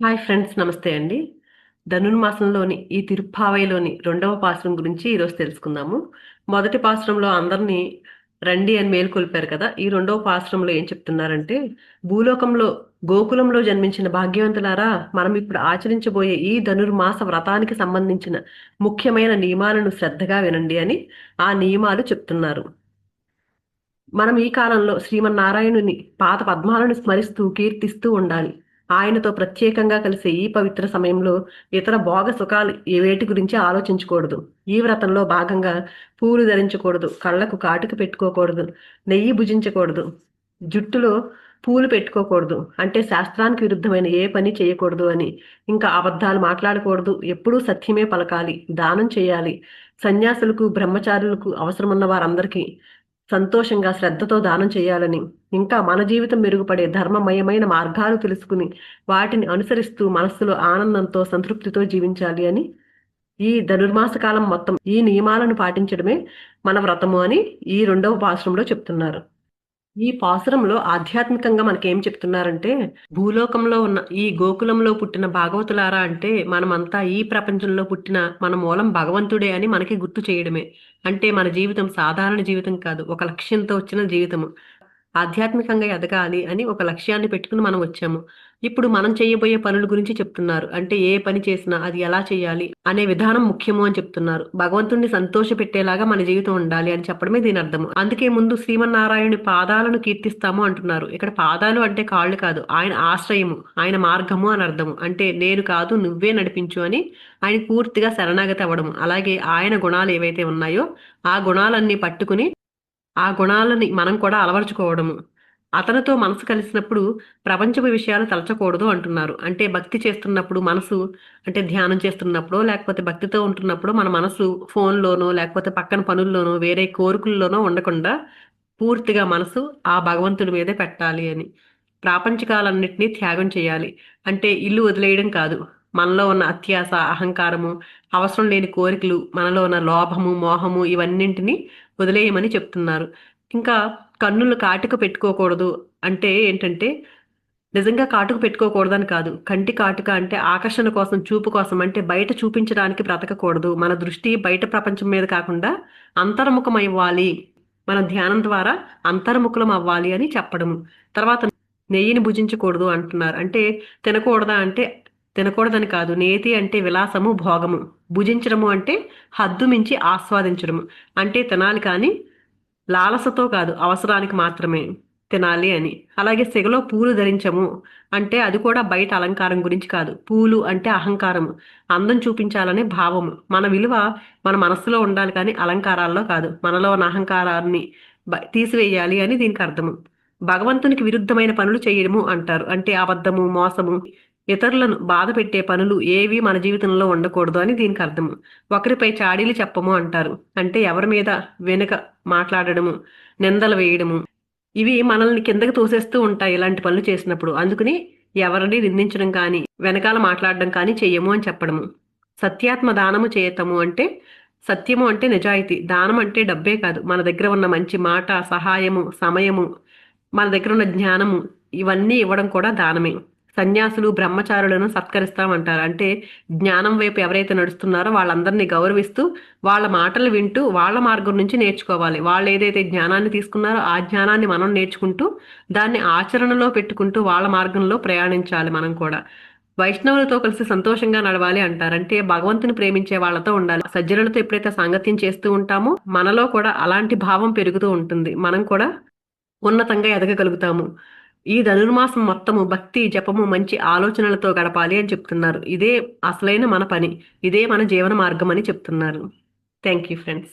Hi friends నమస్తే అండి. ధనుర్మాసంలోని ఈ తిరుప్పావైలోని రెండవ పాశ్రం గురించి ఈరోజు తెలుసుకుందాము. మొదటి పాశ్రంలో అందరినీ రండి అని మేల్కొల్పారు కదా ఈ రెండవ పాశ్రంలో ఏం చెప్తున్నారంటే భూలోకంలో గోకులంలో జన్మించిన భాగ్యవంతులారా మనం ఇప్పుడు ఆచరించబోయే ఈ ధనుర్మాస వ్రతానికి సంబంధించిన ముఖ్యమైన నియమాలను శ్రద్ధగా వినండి అని ఆ నియమాలు చెప్తున్నారు. మనం ఈ కాలంలో శ్రీమన్నారాయణుని పాత పద్మాలను స్మరిస్తూ కీర్తిస్తూ ఉండాలి. ఆయనతో ప్రత్యేకంగా కలిసే ఈ పవిత్ర సమయంలో ఇతర భోగ సుఖాలు వేటి గురించి ఆలోచించకూడదు. ఈ వ్రతంలో భాగంగా పూలు ధరించకూడదు కళ్ళకు కాటుక పెట్టుకోకూడదు నెయ్యి భుజించకూడదు జుట్టులో పూలు పెట్టుకోకూడదు అంటే శాస్త్రానికి విరుద్ధమైన ఏ పని చేయకూడదు అని. ఇంకా అబద్ధాలు మాట్లాడకూడదు ఎప్పుడూ సత్యమే పలకాలి దానం చేయాలి. సన్యాసులకు బ్రహ్మచారులకు అవసరమున్న వారందరికీ సంతోషంగా శ్రద్ధతో దానం చేయాలని ఇంకా మన జీవితం మెరుగుపడే ధర్మమయమైన మార్గాలు తెలుసుకుని వాటిని అనుసరిస్తూ మనస్సులో ఆనందంతో సంతృప్తితో జీవించాలి అని ఈ ధనుర్మాస కాలం మొత్తం ఈ నియమాలను పాటించడమే మన వ్రతము అని ఈ రెండవ పాశ్రంలో చెప్తున్నారు. ఈ పాసురంలో ఆధ్యాత్మికంగా మనకేం చెప్తున్నారంటే భూలోకంలో ఉన్న ఈ గోకులంలో పుట్టిన భాగవతులారా అంటే మనమంతా ఈ ప్రపంచంలో పుట్టిన మన మూలం భగవంతుడే అని మనకి గుర్తు చేయడమే. అంటే మన జీవితం సాధారణ జీవితం కాదు ఒక లక్ష్యంతో వచ్చిన జీవితము. ఆధ్యాత్మికంగా ఎదగాలి అని ఒక లక్ష్యాన్ని పెట్టుకుని మనం వచ్చాము. ఇప్పుడు మనం చేయబోయే పనుల గురించి చెప్తున్నారు. అంటే ఏ పని చేసినా అది ఎలా చేయాలి అనే విధానం ముఖ్యము అని చెప్తున్నారు. భగవంతుణ్ణి సంతోష పెట్టేలాగా మన జీవితం ఉండాలి అని చెప్పడమే దీని అర్థము. అందుకే ముందు శ్రీమన్నారాయణుని పాదాలను కీర్తిస్తాము అంటున్నారు. ఇక్కడ పాదాలు అంటే కాళ్ళు కాదు ఆయన ఆశ్రయము ఆయన మార్గము అని అర్థము. అంటే నేను కాదు నువ్వే నడిపించు అని ఆయన పూర్తిగా శరణాగతి అవ్వడము. అలాగే ఆయన గుణాలు ఏవైతే ఉన్నాయో ఆ గుణాలన్నీ పట్టుకుని ఆ గుణాలని మనం కూడా అలవరుచుకోవడము. అతనితో మనసు కలిసినప్పుడు ప్రపంచపు విషయాలు తలచకూడదు అంటున్నారు. అంటే భక్తి చేస్తున్నప్పుడు మనసు అంటే ధ్యానం చేస్తున్నప్పుడు లేకపోతే భక్తితో ఉంటున్నప్పుడు మన మనసు ఫోన్లోనో లేకపోతే పక్కన పనుల్లోనో వేరే కోరికల్లోనో ఉండకుండా పూర్తిగా మనసు ఆ భగవంతుడి మీదే పెట్టాలి అని. ప్రాపంచికాలన్నింటినీ త్యాగం చేయాలి. అంటే ఇల్లు వదిలేయడం కాదు. మనలో ఉన్న అత్యాస అహంకారము అవసరం లేని కోరికలు మనలో ఉన్న లోభము మోహము ఇవన్నింటినీ వదిలేయమని చెప్తున్నారు. ఇంకా కన్నులు కాటుక పెట్టుకోకూడదు అంటే ఏంటంటే నిజంగా కాటుకు పెట్టుకోకూడదని కాదు. కంటి కాటుక అంటే ఆకర్షణ కోసం చూపు కోసం అంటే బయట చూపించడానికి బ్రతకకూడదు. మన దృష్టి బయట ప్రపంచం మీద కాకుండా అంతర్ముఖం అవ్వాలి మన ధ్యానం ద్వారా అంతర్ముఖలం అవ్వాలి అని చెప్పడం తర్వాత నెయ్యిని భుజించకూడదు అంటున్నారు. అంటే తినకూడదా అంటే తినకూడదని కాదు. నేతి అంటే విలాసము భోగము. భుజించడము అంటే హద్దు మించి ఆస్వాదించడము. అంటే తినాలి కానీ లాలసతో కాదు అవసరానికి మాత్రమే తినాలి అని. అలాగే సెగలో పూలు ధరించము అంటే అది కూడా బయట అలంకారం గురించి కాదు. పూలు అంటే అహంకారము. అందం చూపించాలనే భావము. మన విలువ మన మనస్సులో ఉండాలి కానీ అలంకారాల్లో కాదు. మనలో ఉన్న అహంకారాన్ని తీసివేయాలి అని దీనికి అర్థము. భగవంతునికి విరుద్ధమైన పనులు చేయడము అంటారు. అంటే అబద్ధము మోసము ఇతరులను బాధ పెట్టే పనులు ఏవి మన జీవితంలో ఉండకూడదు అని దీనికి అర్థము ఒకరిపై చాడీలు చెప్పము అంటారు. అంటే ఎవరి మీద వెనుక మాట్లాడడము నిందలు వేయడము. ఇవి మనల్ని కిందకి తోసేస్తూ ఉంటాయి ఇలాంటి పనులు చేసినప్పుడు. అందుకని ఎవరిని నిందించడం కానీ వెనకాల మాట్లాడడం కానీ చెయ్యము అని చెప్పడము. సత్యాత్మ దానము చేయతము అంటే సత్యము అంటే నిజాయితీ. దానం అంటే డబ్బే కాదు. మన దగ్గర ఉన్న మంచి మాట సహాయము సమయము మన దగ్గర ఉన్న జ్ఞానము ఇవన్నీ ఇవ్వడం కూడా దానమే. సన్యాసులు బ్రహ్మచారులను సత్కరిస్తామంటారు. అంటే జ్ఞానం వైపు ఎవరైతే నడుస్తున్నారో వాళ్ళందరినీ గౌరవిస్తూ వాళ్ళ మాటలు వింటూ వాళ్ళ మార్గం నుంచి నేర్చుకోవాలి. వాళ్ళు ఏదైతే జ్ఞానాన్ని తీసుకున్నారో ఆ జ్ఞానాన్ని మనం నేర్చుకుంటూ దాన్ని ఆచరణలో పెట్టుకుంటూ వాళ్ళ మార్గంలో ప్రయాణించాలి మనం కూడా. వైష్ణవులతో కలిసి సంతోషంగా నడవాలి అంటారంటే భగవంతుని ప్రేమించే వాళ్ళతో ఉండాలి. సజ్జనులతో ఎప్పుడైతే సాంగత్యం చేస్తూ ఉంటామో మనలో కూడా అలాంటి భావం పెరుగుతూ ఉంటుంది. మనం కూడా ఉన్నతంగా ఎదగగలుగుతాము. ఈ ధనుర్మాసం మొత్తము భక్తి జపము మంచి ఆలోచనలతో గడపాలి అని చెప్తున్నారు. ఇదే అసలైన మన పని. ఇదే మన జీవన మార్గం అని చెప్తున్నారు. Thank you friends